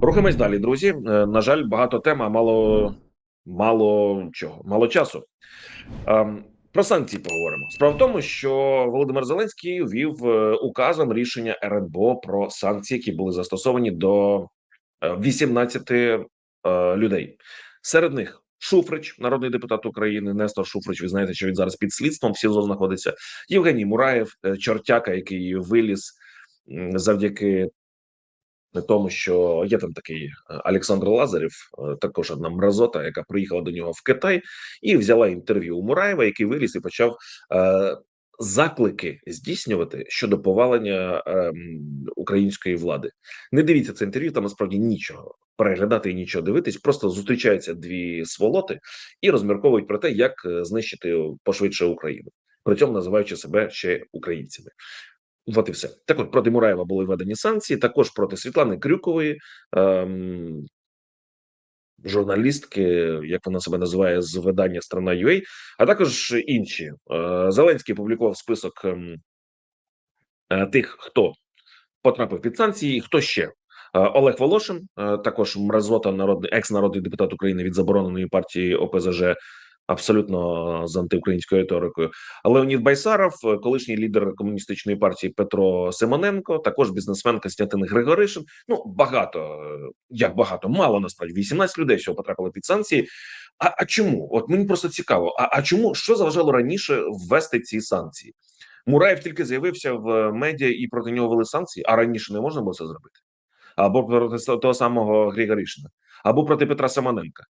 Рухаємось далі, друзі. Е, На жаль, багато тем, мало мало чого, мало часу. Ем, Про санкції поговоримо. Справа в тому, що Володимир Зеленський ввів е, указом рішення РНБО про санкції, які були застосовані до е, 18 е, людей. Серед них Шуфрич, народний депутат України, Нестор Шуфрич. Ви знаєте, що він зараз під слідством в СІЗО знаходиться. Євгеній Мураєв, чортяка, який виліз м, завдяки тому, що є там такий е, Олександр Лазарєв, е, також одна мразота, яка приїхала до нього в Китай і взяла інтерв'ю у Мураєва, який виліз і почав е, заклики здійснювати щодо повалення е, української влади. Не дивіться це інтерв'ю, там насправді нічого переглядати і нічого дивитись. Просто зустрічаються дві сволоти і розмірковують про те, як е, знищити пошвидше Україну, при цьому називаючи себе ще українцями. От і все. Так от проти Мураєва були введені санкції, також проти Світлани Крюкової, ем, журналістки, як вона себе називає, з видання Страна UA, а також інші. Е, Зеленський публікував список ем, е, тих, хто потрапив під санкції, і хто ще. Е, Олег Волошин, е, також мразота, народний екс-народний депутат України від забороненої партії ОПЗЖ, абсолютно з антиукраїнською риторикою. Леонід Байсаров, е, колишній лідер комуністичної партії Петро Симоненко, також бізнесмен Костянтин Григоришин. Ну багато е, як багато, мало насправді 18 людей всього потрапили під санкції. А, а чому? От мені просто цікаво. А, а чому що заважало раніше ввести ці санкції? Мураєв тільки з'явився в медіа і проти нього вели санкції, а раніше не можна було це зробити. Або проти того самого Григоришина, або проти Петра Симоненка.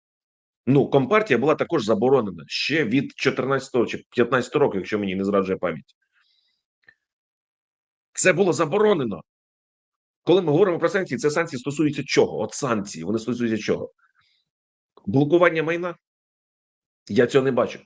Ну, компартія була також заборонена ще від 14 чи 15 років, якщо мені не зраджує пам'ять. Це було заборонено. Коли ми говоримо про санкції, це санкції стосуються чого? От санкції, вони стосуються чого? Блокування майна? Я цього не бачу.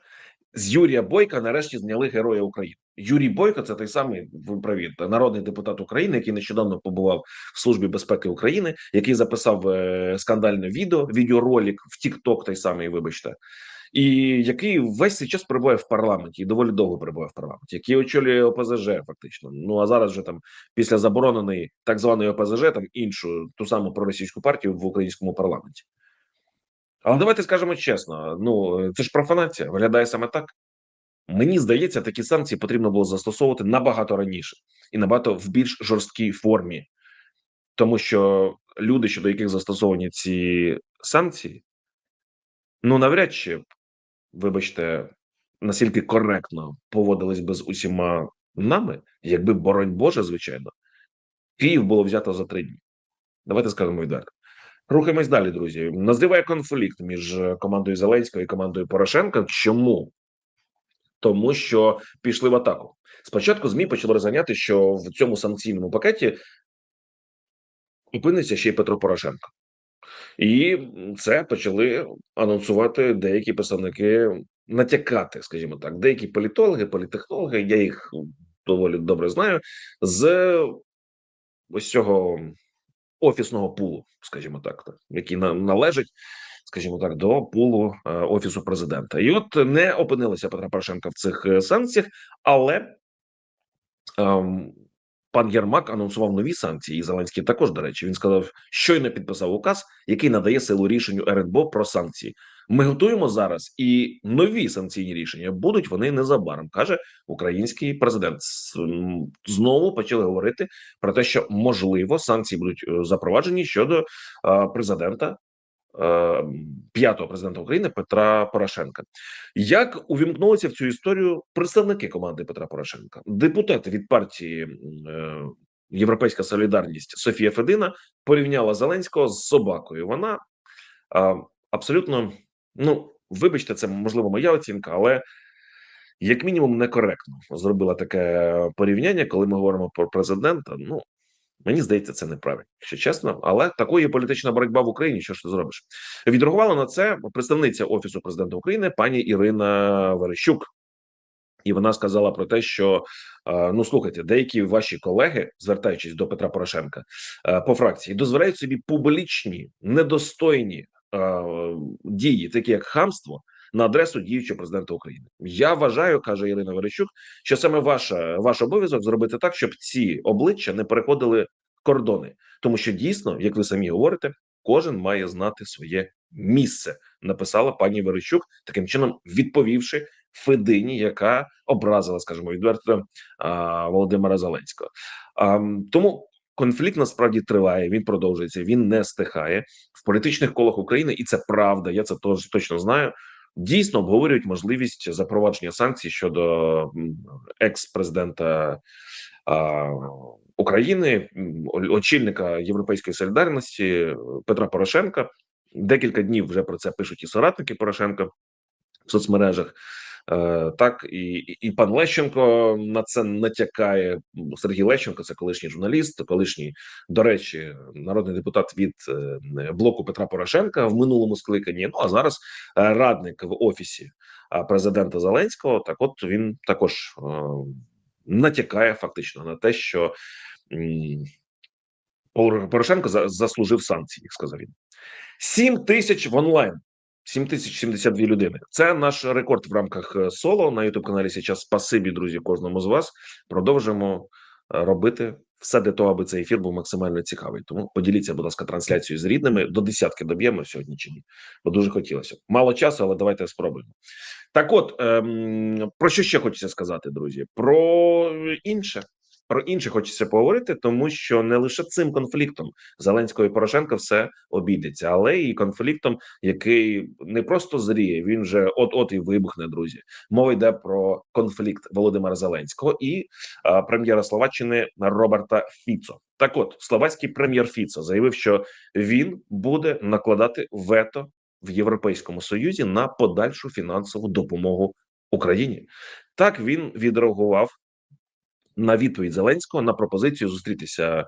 З Юрія Бойка нарешті зняли Героя України. Юрій Бойко це той самий ви праві, народний депутат України, який нещодавно побував в службі безпеки України, який записав е, скандальне відео, відеоролик в TikTok той самий, вибачте, і який весь цей час перебуває в парламенті і доволі довго перебуває в парламенті, який очолює ОПЗЖ, фактично. Ну а зараз вже там після забороненої так званої ОПЗЖ, там іншу ту саму проросійську партію в українському парламенті. Але давайте скажемо чесно: ну це ж профанація, виглядає саме так. Мені здається, такі санкції потрібно було застосовувати набагато раніше і набагато в більш жорсткій формі, тому що люди, щодо яких застосовані ці санкції, ну навряд чи, вибачте, настільки коректно поводились би з усіма нами, якби, боронь Боже, звичайно, Київ було взято за три дні. Давайте скажемо відверто. Рухаємось далі, друзі. Називає конфлікт між командою Зеленського і командою Порошенка. Чому? Тому що пішли в атаку. Спочатку ЗМІ почали розганяти, що в цьому санкційному пакеті опиниться ще й Петро Порошенко, і це почали анонсувати деякі представники, натякати, скажімо так, деякі політологи, політехнологи. Я їх доволі добре знаю з ось цього офісного пулу, скажімо так, який належить скажімо так, до пулу е, офісу президента, і от не опинилися Петра Порошенка в цих е, санкціях, але ем, пан Єрмак анонсував нові санкції. І Зеленський також до речі, він сказав, щойно підписав указ, який надає силу рішенню РНБО про санкції. Ми готуємо зараз, і нові санкційні рішення будуть вони незабаром, каже український президент. Знову почали говорити про те, що можливо санкції будуть е, запроваджені щодо президента п'ятого президента України Петра Порошенка. Як увімкнулися в цю історію представники команди Петра Порошенка, депутати від партії е, Європейська Солідарність Софія Федина порівняла Зеленського з собакою. Вона е, абсолютно, ну вибачте, це можливо моя оцінка, але як мінімум некоректно зробила таке порівняння, коли ми говоримо про президента. Ну Мені здається, це неправильно, якщо чесно, але такої політична боротьба в Україні. Що ж ти зробиш? Відреагувала на це представниця офісу президента України пані Ірина Верещук. І вона сказала про те, що ну слухайте, деякі ваші колеги, звертаючись до Петра Порошенка по фракції, дозволяють собі публічні недостойні дії, такі як хамство, на адресу діючого президента України. Я вважаю, каже Ірина Верещук, що саме ваша ваш обов'язок зробити так, щоб ці обличчя не переходили кордони, тому що дійсно, як ви самі говорите, кожен має знати своє місце. Написала пані Верещук, таким чином відповівши Федині, яка образила, скажімо, відверто Володимира Зеленського. А, тому конфлікт насправді триває. Він продовжується. Він не стихає в політичних колах України, і це правда. Я це тож точно знаю. Дійсно обговорюють можливість запровадження санкцій щодо екс-президента а, України, очільника Європейської солідарності Петра Порошенка. Декілька днів вже про це пишуть і соратники Порошенка в соцмережах. Е, Так і, і пан Лещенко на це натякає. Сергій Лещенко, це колишній журналіст, колишній, до речі, народний депутат від е, блоку Петра Порошенка в минулому скликанні. Ну а зараз е, радник в офісі президента Зеленського. Так, от він також натякає фактично на те, що Порошенко за- заслужив санкції, як сказав він. 7 тисяч в онлайн. 7072 людини. Це наш рекорд в рамках е, соло на youtube каналі Сейчас. Спасибі, друзі, кожному з вас. Продовжимо е, робити все для того, аби цей ефір був максимально цікавий. Тому поділіться, будь ласка, трансляцією з рідними. До десятки доб'ємо сьогодні чи ні. Бо дуже хотілося. Мало часу, але давайте спробуємо. Так, от ем, про що ще хочеться сказати, друзі? Про інше. Про інше хочеться поговорити, тому що не лише цим конфліктом Зеленського і Порошенка все обійдеться, але і конфліктом, який не просто зріє, він вже от-от і вибухне. Друзі, мова йде про конфлікт Володимира Зеленського і а, прем'єра Словаччини Роберта Фіцо. Так, от словацький прем'єр Фіцо заявив, що він буде накладати вето в Європейському Союзі на подальшу фінансову допомогу Україні. Так він відреагував на відповідь Зеленського на пропозицію зустрітися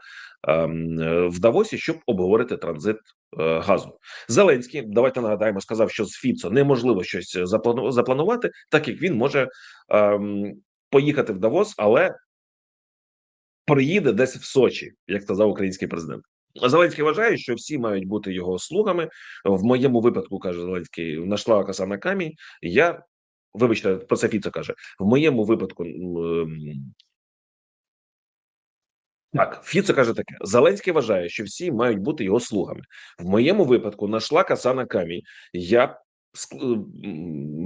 ем, е, в Давосі, щоб обговорити транзит е, газу. Зеленський, давайте нагадаємо, сказав, що з Фіцо неможливо щось запланувати, так як він може ем, поїхати в Давос, але приїде десь в Сочі, як сказав український президент. Зеленський вважає, що всі мають бути його слугами. В моєму випадку каже Зеленський, нашла коса на камінь. Я вибачте, про це Фіцо каже. В моєму випадку ем, так, Фіцо каже таке: Зеленський вважає, що всі мають бути його слугами. В моєму випадку нашла коса на камінь. Я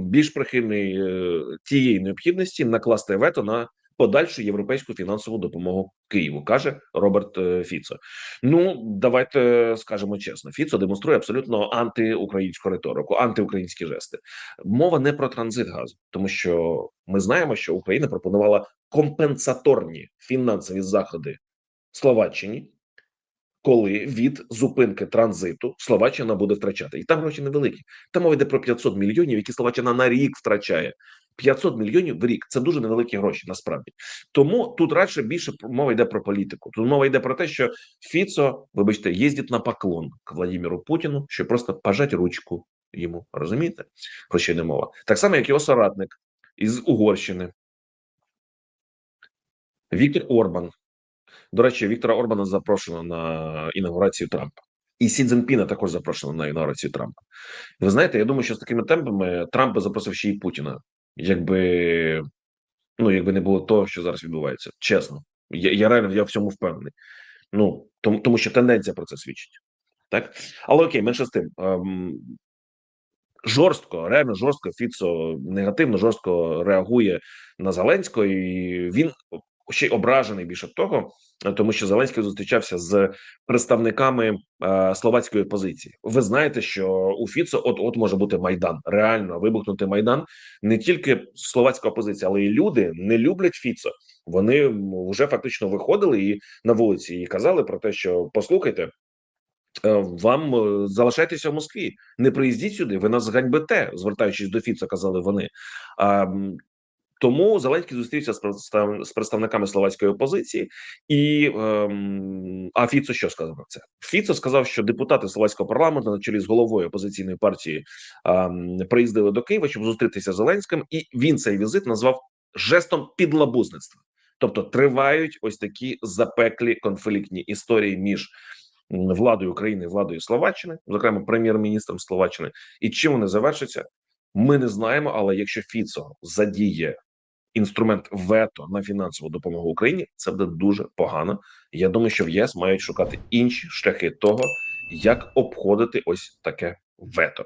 більш прихильний е, тієї необхідності накласти вето на подальшу європейську фінансову допомогу Києву, каже Роберт е, Фіцо. Ну давайте скажемо чесно: Фіцо демонструє абсолютно антиукраїнську риторику, антиукраїнські жести. Мова не про транзит газу, тому що ми знаємо, що Україна пропонувала компенсаторні фінансові заходи Словаччині, коли від зупинки транзиту Словаччина буде втрачати, і там гроші невеликі. Там мова йде про 500 мільйонів, які Словаччина на рік втрачає. 500 мільйонів в рік це дуже невеликі гроші. Насправді тому тут радше більше мова йде про політику. Тут мова йде про те, що Фіцо, вибачте, їздить на поклон к Владимиру Путіну, щоб просто пожати ручку йому. Розумієте, про що йде мова? Так само, як його соратник із Угорщини Віктор Орбан. До речі, Віктора Орбана запрошено на інаугурацію Трампа. І Сі Цзінпіна також запрошено на інаугурацію Трампа. Ви знаєте, я думаю, що з такими темпами Трамп запросив ще й Путіна, якби ну якби не було того, що зараз відбувається. Чесно, я, я реально я в цьому впевнений. Ну тому, тому що тенденція про це свідчить. Так, але окей, менше з тим. Ем, жорстко, реально жорстко Фіцо негативно жорстко реагує на Зеленського, і він ще й ображений більше того, тому що Зеленський зустрічався з представниками е, словацької опозиції. Ви знаєте, що у Фіцо от от може бути майдан, реально вибухнути майдан. Не тільки словацька опозиція, але й люди не люблять Фіцо. Вони вже фактично виходили і на вулиці і казали про те, що послухайте. е, Вам е, залишайтеся в Москві, не приїздіть сюди. Ви нас ганьбите, звертаючись до Фіцо, казали вони. Тому Зеленський зустрівся з представ- представниками словацької опозиції, і ем, а Фіцо що сказав про це? Фіцо сказав, що депутати словацького парламенту на чолі з головою опозиційної партії ем, приїздили до Києва, щоб зустрітися з Зеленським, і він цей візит назвав жестом підлабузництва. Тобто тривають ось такі запеклі конфліктні історії між владою України і владою Словаччини, зокрема прем'єр-міністром Словаччини. І чим вони завершаться, ми не знаємо. Але якщо Фіцо задіє інструмент вето на фінансову допомогу Україні, це буде дуже погано. Я думаю, що в ЄС мають шукати інші шляхи того, як обходити ось таке вето.